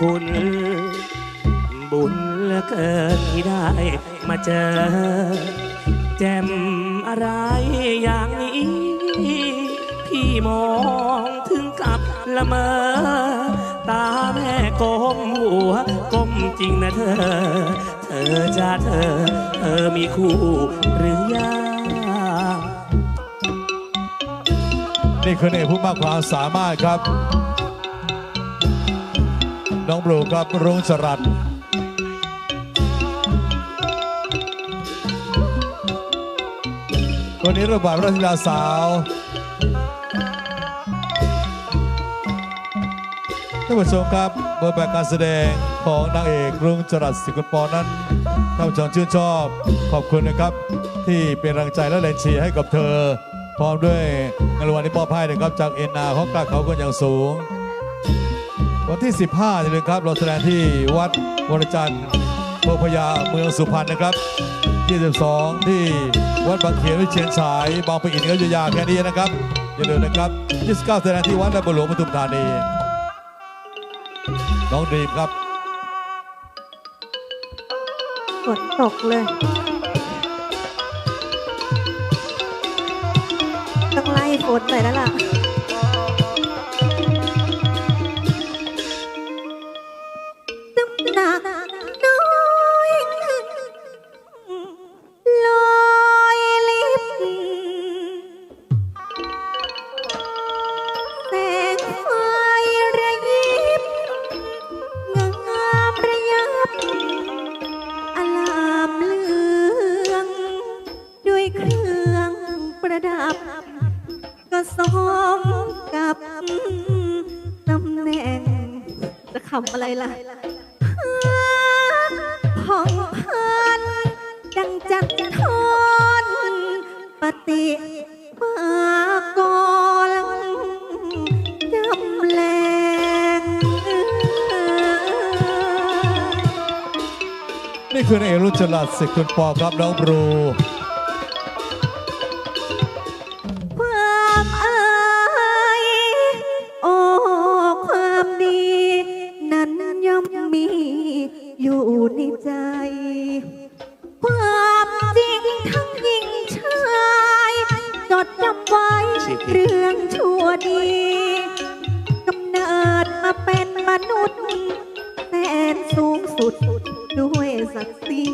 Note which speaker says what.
Speaker 1: คุณ บุญเหลือเกินที่ได้มาเจอ แจ่มอะไรอย่างนี้ พี่มองถึงกับละเมอ ตาแม่ก้มหัวก้มจริงนะเธอ เธอจะเธอ เธอมีคู่หรือยัง
Speaker 2: นี่คือเอกผู้มากความสามารถครับ น้องบลูครับรุ่งสรัตวันนี้ระบาดรัชดาสาวท่านผู้ชมครับบทบาทการแสดงของนางเอกรุ่งจรัสสิกุลปอนั้นท่านผู้ชมชื่นชอบขอบคุณนะครับ ที่เป็นแรงใจและแรงเชียร์ให้กับเธอ พร้อมด้วยเงินรางวัลที่มอบให้นะครับจากเอ็นนาของกล้าเขากันอย่างสูง วันที่ 15นี่เลยครับ เราแสดงที่วัดวรจันทร์โพธิ์พญาเมืองสุพรรณนะครับ 22 ที่วัดบางเขนวิเชียนฉายบางปะอินก็จะยาแค่นี้นะครับ อย่าลืมนะครับ 29 แสดงที่วัดและบหลวงปทุมธานี น้องดีมครับ
Speaker 3: ฝนตกเลยต้องไล่ฝนหน่อยแล้วล่ะ ประดับ ก็สมกับตำแหน่ง จะคำอะไรล่ะห้องพันดังจัดทอนปฏิมากรจำแรง
Speaker 2: นี่คือนางเอรุจรัสสิกุลปอครับน้องบลู
Speaker 3: ใจ ความจริงทั้งหญิงชายจดจำไว้เรื่องชั่วดีกำเนิดมาเป็นมนุษย์แสนสูงสุดด้วยศักดิ์ศรี